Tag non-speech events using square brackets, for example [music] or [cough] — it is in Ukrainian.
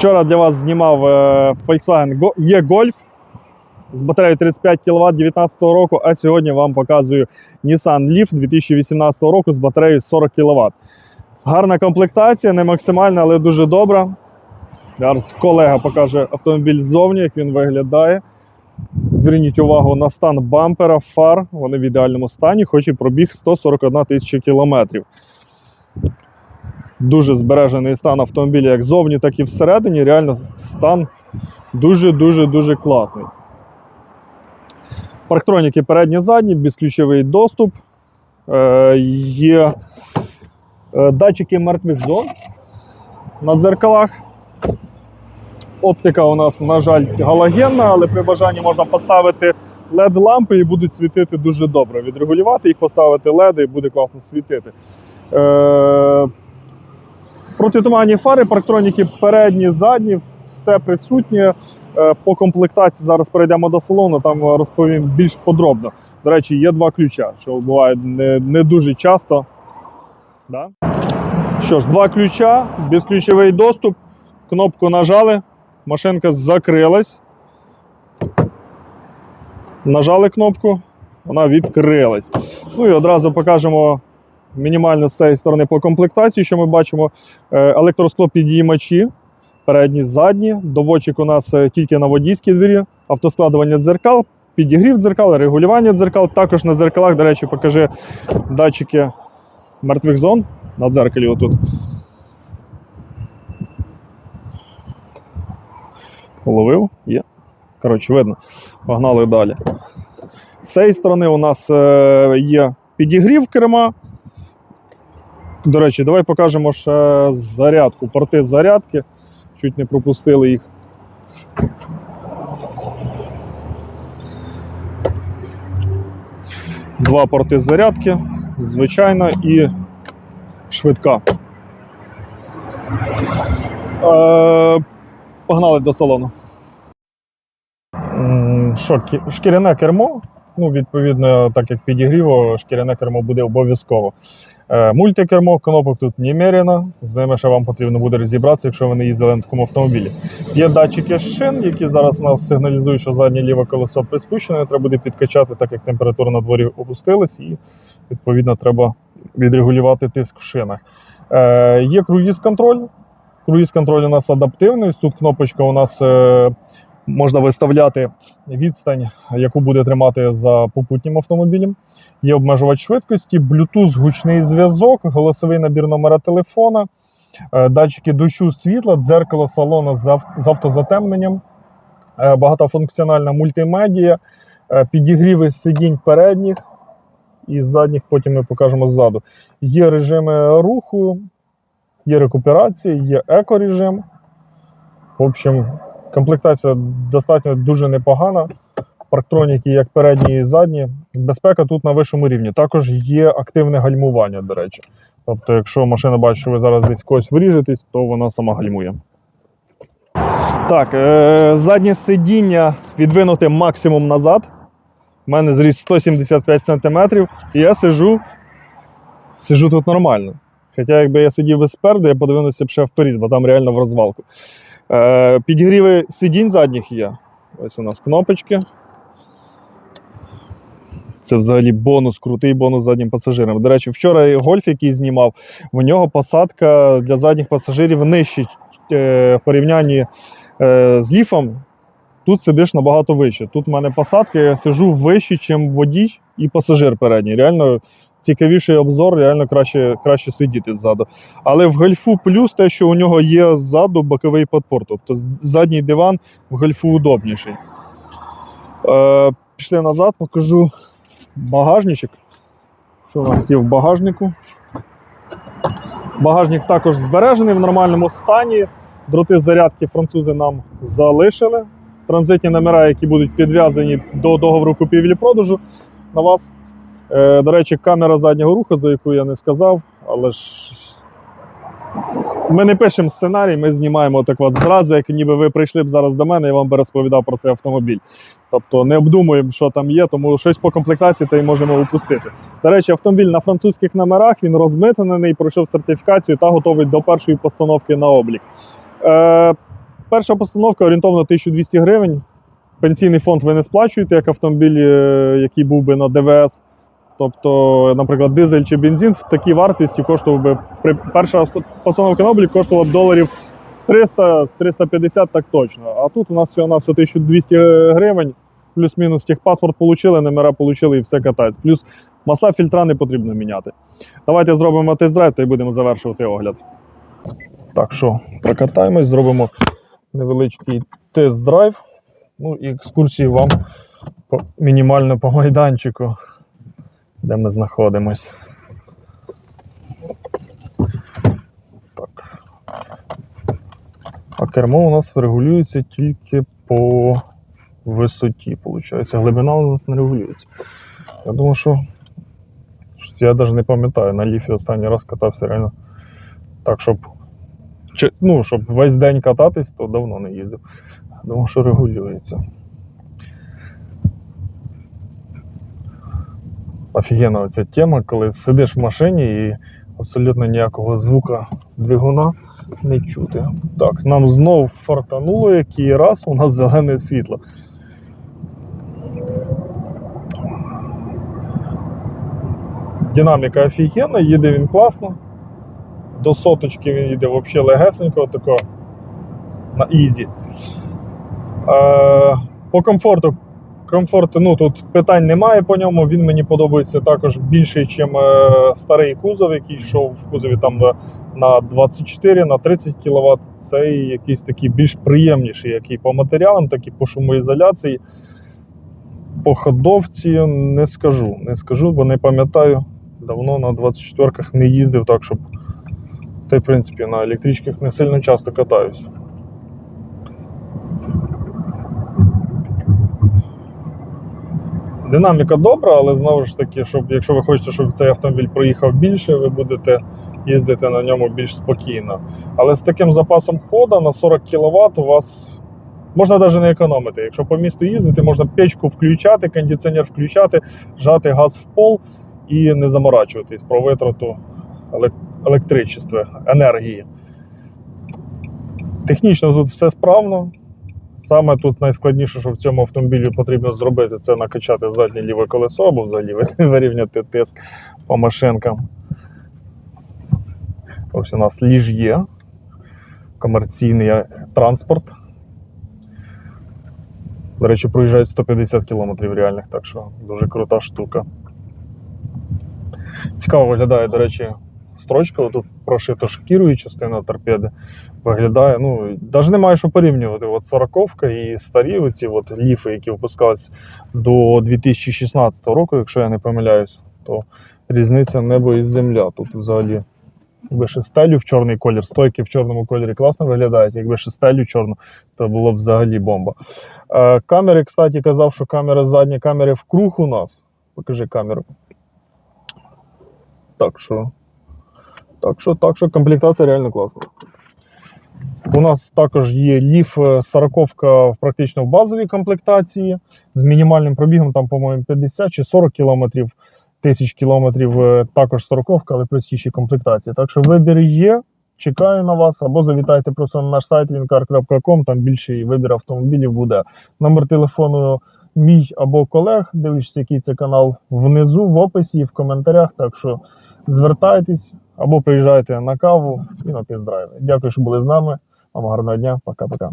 Вчора для вас знімав е, Volkswagen E-Golf з батареєю 35 кВт 2019 року, а сьогодні вам показую Nissan Leaf 2018 року з батареєю 40 кВт. Гарна комплектація, не максимальна, але дуже добра. Зараз колега покаже автомобіль ззовні, як він виглядає. Зверніть увагу на стан бампера, фар. Вони в ідеальному стані, хоч і пробіг 141 тисяча кілометрів. Дуже збережений стан автомобіля як ззовні, так і всередині. Реально стан дуже-дуже дуже класний. Парктроніки передні задні, безключовий доступ. Е, є е, датчики мертвих зон на дзеркалах. Оптика у нас, на жаль, галогенна, але при бажанні можна поставити LED-лампи і будуть світити дуже добре. Відрегулювати їх, поставити LED і буде класно світити. Е, протитуманні фари, парктроніки передні, задні, все присутнє. Е, по комплектації зараз перейдемо до салону, там розповім більш подробно. До речі, є два ключа, що буває не, не дуже часто. Да? Що ж, два ключа, безключовий доступ, кнопку нажали, машинка закрилась. Нажали кнопку, вона відкрилась. Ну і одразу покажемо мінімально з цієї сторони по комплектації, що ми бачимо. Е, Електросклопідіймачі, передні, задні. Доводчик у нас е, тільки на водійській двері, автоскладування дзеркал, підігрів дзеркал, регулювання дзеркал. Також на дзеркалах, до речі, покажи датчики мертвих зон на дзеркалі отут. Уловив? Є. Коротше, видно. Погнали далі. З цієї сторони у нас е, є підігрів керма. До речі, давай покажемо ще зарядку, порти зарядки. Чуть не пропустили їх. Два порти зарядки, звичайна і швидка. Е, погнали до салону. Шкіряне кермо. Ну, відповідно, так як підігріво, шкіряне кермо буде обов'язково. Е, Мультикермо, кнопок тут немерено. З ними ще вам потрібно буде розібратися, якщо ви не їздили на такому автомобілі. Є датчики шин, які зараз нас сигналізують, що заднє ліве колесо приспущене. Треба буде підкачати, так як температура на дворі опустилась, і відповідно треба відрегулювати тиск в шинах. Е, є круїз-контроль. Круїз-контроль у нас адаптивний. Тут кнопочка у нас е, можна виставляти відстань, яку буде тримати за попутнім автомобілем. Є обмежувач швидкості, Bluetooth, гучний зв'язок, голосовий набір номера телефона, е, датчики дощу світла, дзеркало салону з автозатемненням, е, багатофункціональна мультимедія, е, підігріви сидінь передніх і задніх, потім ми покажемо ззаду. Є режими руху, є рекуперація, є екорежим. В общем, комплектація достатньо дуже непогана. Парктроніки як передні і задні. Безпека тут на вищому рівні. Також є активне гальмування, до речі. Тобто, якщо машина бачить, що ви зараз десь когось виріжетесь, то вона сама гальмує. Так, е- заднє сидіння відвинуте максимум назад. У мене зріст 175 см, і я сижу, сижу тут нормально. Хоча, якби я сидів би спереду, я подивився б ще вперед, бо там реально в розвалку. Е, сидінь задніх є. Ось у нас кнопочки. Це взагалі бонус, крутий бонус заднім пасажирам. До речі, вчора гольф, який знімав, у нього посадка для задніх пасажирів нижче е, в порівнянні е, з ліфом. Тут сидиш набагато вище. Тут в мене посадка, я сижу вище, ніж водій і пасажир передній. Реально цікавіший обзор, реально краще, краще сидіти ззаду. Але в гольфу плюс те, що у нього є ззаду боковий подпор. Тобто задній диван в гольфу удобніший. Е, пішли назад, покажу багажничок. Що у нас є в багажнику? Багажник також збережений в нормальному стані. Дроти зарядки французи нам залишили. Транзитні номера, які будуть підв'язані до договору купівлі-продажу на вас. Е, до речі, камера заднього руху, за яку я не сказав, але ж ми не пишемо сценарій, ми знімаємо так от зразу, як ніби ви прийшли б зараз до мене, я вам би розповідав про цей автомобіль. Тобто не обдумуємо, що там є, тому щось по комплектації та й можемо упустити. До речі, автомобіль на французьких номерах, він розмитнений, пройшов сертифікацію та готовий до першої постановки на облік. Е, перша постановка орієнтовно 1200 гривень. Пенсійний фонд ви не сплачуєте, як автомобіль, е, який був би на ДВС. Тобто, наприклад, дизель чи бензин в такій вартості коштував би перша постановка на облік коштувала б доларів 300-350 так точно. А тут у нас всього на 1200 гривень, плюс-мінус техпаспорт отримали, номера отримали і все катається. Плюс масла фільтра не потрібно міняти. Давайте зробимо тест-драйв та й будемо завершувати огляд. Так що, прокатаємось, зробимо невеличкий тест-драйв. Ну і екскурсію вам мінімально по майданчику, де ми знаходимось. Так. А кермо у нас регулюється тільки по висоті. Получається, глибина у нас не регулюється. Я думаю, що я навіть не пам'ятаю, на ліфі останній раз катався реально так, щоб, ну, щоб весь день кататись, то давно не їздив. Думав, що регулюється. Офігенна оця тема, коли сидиш в машині і абсолютно ніякого звука двигуна не чути. Так, нам знов фартануло, який раз у нас зелене світло. Динаміка офігенна, їде він класно. До соточки він їде взагалі легесенько, тако на ізі. Е, по комфорту. Комфорту, ну тут питань немає по ньому. Він мені подобається також більший, ніж старий кузов, який йшов в кузові там на- на 24, на 30 кВт. Цей якийсь такий більш приємніший, як і по матеріалам, так і по шумоізоляції. По ходовці не скажу. Не скажу, бо не пам'ятаю. Давно на 24-ках не їздив так, щоб. Та в принципі, на електричках не сильно часто катаюсь. Динаміка добра, але знову ж таки, щоб, якщо ви хочете, щоб цей автомобіль проїхав більше, ви будете їздити на ньому більш спокійно. Але з таким запасом хода на 40 кВт у вас можна навіть не економити. Якщо по місту їздити, можна печку включати, кондиціонер включати, жати газ в пол і не заморачуватись про витрату елек- електричества, енергії. Технічно тут все справно. Саме тут найскладніше, що в цьому автомобілі потрібно зробити, це накачати заднє ліве колесо або взагалі [laughs] вирівняти тиск по машинкам. Ось у нас ліж є. Комерційний транспорт. До речі, проїжджають 150 км реальних, так що дуже крута штука. Цікаво виглядає, до речі, строчка. Тут прошито шкірою частина торпеди. Виглядає, ну, навіть немає що порівнювати. От 40 і старі оці от ліфи, які випускались до 2016 року, якщо я не помиляюсь, то різниця небо і земля. Тут взагалі якби ще стелю в чорний колір, стойки в чорному кольорі класно виглядають. Якби ще стелю чорну, то було б взагалі бомба. Е, камери, кстати, казав, що камера задні камери в круг у нас. Покажи камеру. Так що. Так що, так що комплектація реально класна. У нас також є ліф 40 практично в базовій комплектації з мінімальним пробігом, там, по-моєму, 50 чи 40 кілометрів, тисяч кілометрів, е, також 40 але простіші комплектації. Так що вибір є. Чекаю на вас, або завітайте просто на наш сайт wincar.com, там більший вибір автомобілів буде. Номер телефону мій або колег, дивлячись, який це канал, внизу в описі і в коментарях. Так що звертайтесь або приїжджайте на каву і на тест-драйви. Дякую, що були з нами. Вам гарного дня, пока-пока.